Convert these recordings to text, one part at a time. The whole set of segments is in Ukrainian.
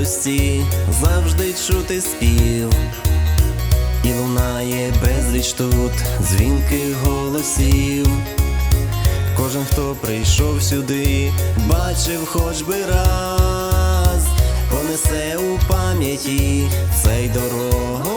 радості завжди чути спів, і лунає безліч тут дзвінких голосів. Кожен, хто прийшов сюди, бачив хоч би раз, понесе у пам'яті цей дороговказ.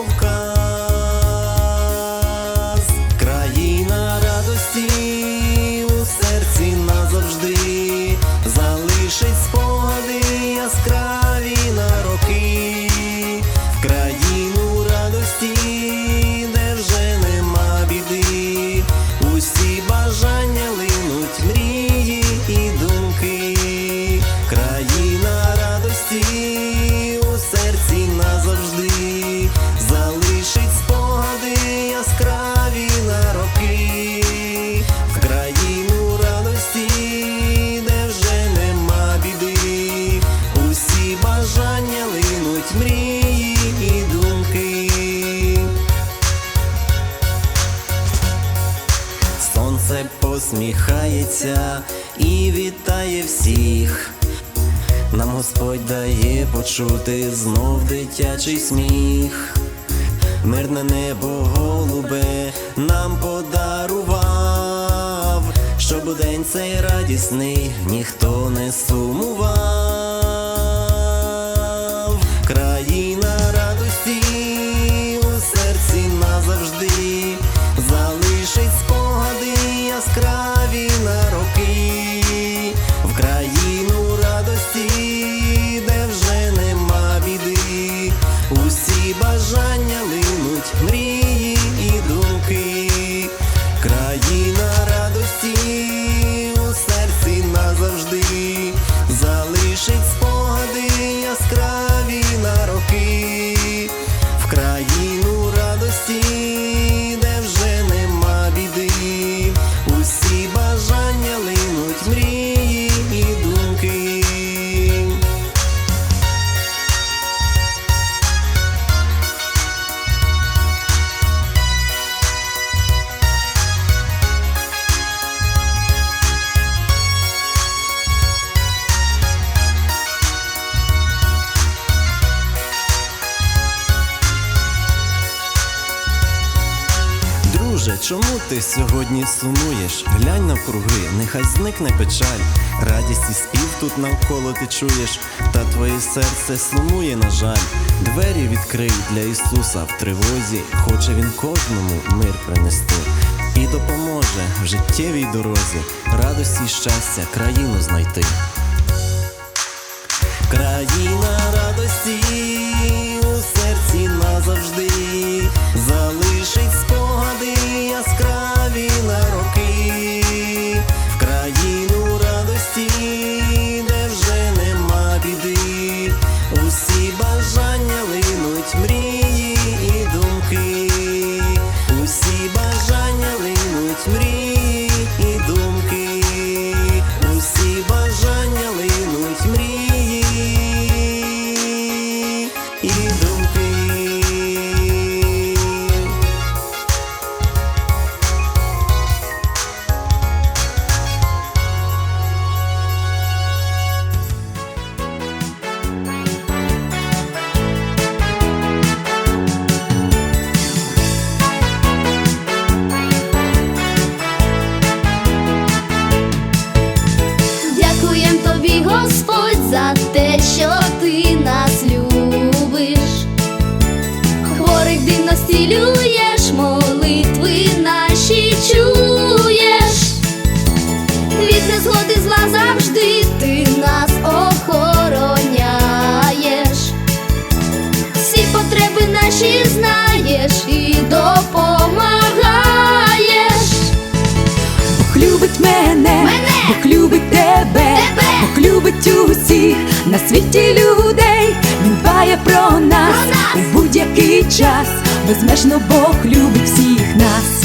Сонце посміхається і вітає всіх. Нам Господь дає почути знов дитячий сміх. Мирне небо голубе нам подарував, щоб у день цей радісний ніхто не сумував. Країна чому ти сьогодні сумуєш? Глянь навкруги, нехай зникне печаль. Радість і спів тут навколо ти чуєш, та твоє серце сумує, на жаль. Двері відкрий для Ісуса в тривозі, хоче Він кожному мир принести і допоможе в життєвій дорозі, радості й щастя, країну знайти. Країна Господь, за те, що ти нас любиш. Хворих дивно зцілюєш, усіх на світі людей. Він дбає про нас, Про нас! у будь-який час. Безмежно Бог любить всіх нас.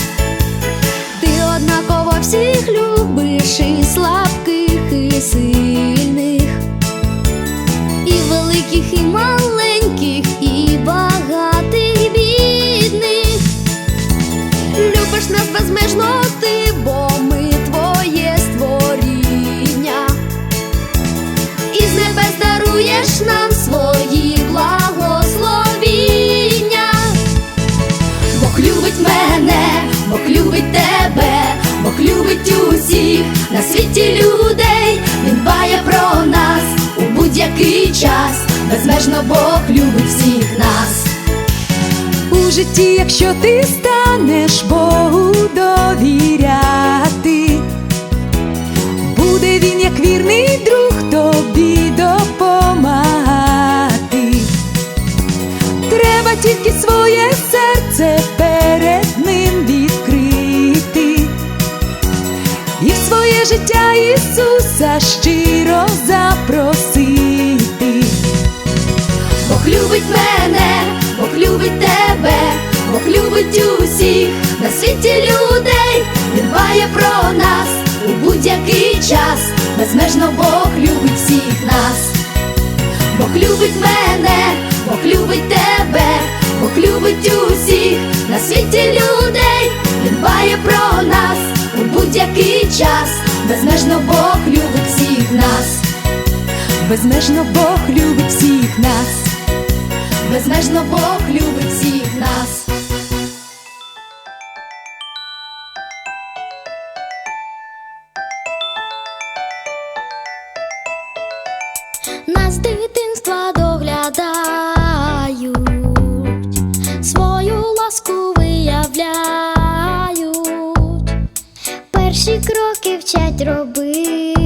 Ти однаково всіх любиш і слабких, і сильних, і великих, і маленьких, і багатих, і бідних. Любиш нас безмежно світі людей, він дбає про нас у будь-який час, безмежно Бог любить всіх нас. У житті, якщо ти станеш Богу довіряти, щиро запросити. Бог любить мене, Бог любить тебе, Бог любить усіх на світі людей, він дбає про нас у будь-який час, безмежно Бог любить всіх нас. Бог любить мене, Бог любить тебе, Бог любить усіх на світі людей, він дбає про нас у будь-який час, безмежно Бог. Безмежно Бог любить всіх нас. Безмежно Бог любить всіх нас. Нас дитинства доглядають, свою ласку виявляють, перші кроки вчать робити,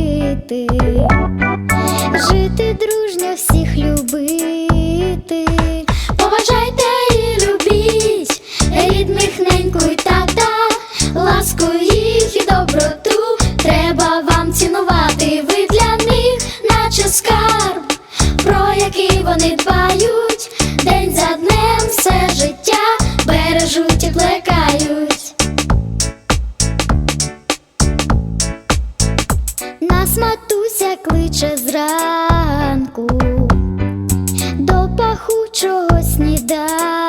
жити дружньо всіх любити. Поважайте і любіть рідних неньку і тата, ласку їх і доброту треба вам цінувати. Ви для них, наче скарб, про який вони дбають, до пахучого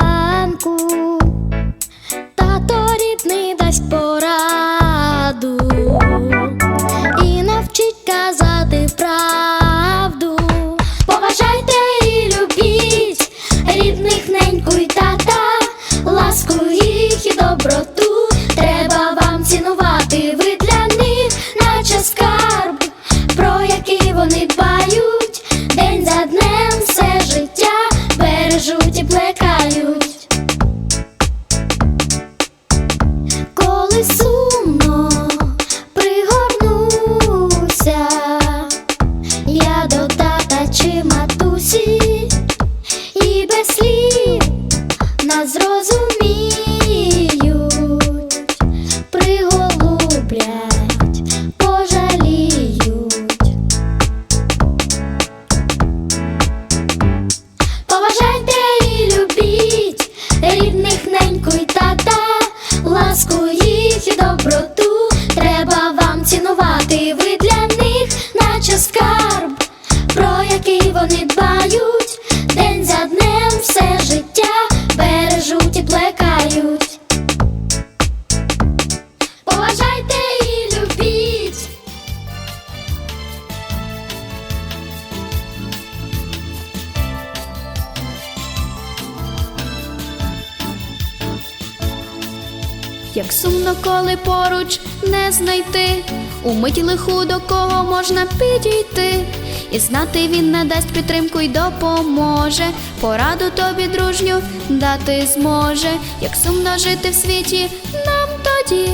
Як сумно, коли поруч не знайти, у миті лиху до кого можна підійти, і знати він надасть підтримку й допоможе, пораду тобі дружню дати зможе, як сумно жити в світі нам тоді,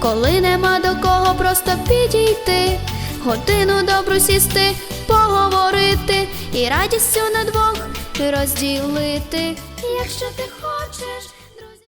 коли нема до кого просто підійти, годину добру сісти, поговорити і радістю на двох розділити, якщо ти хочеш.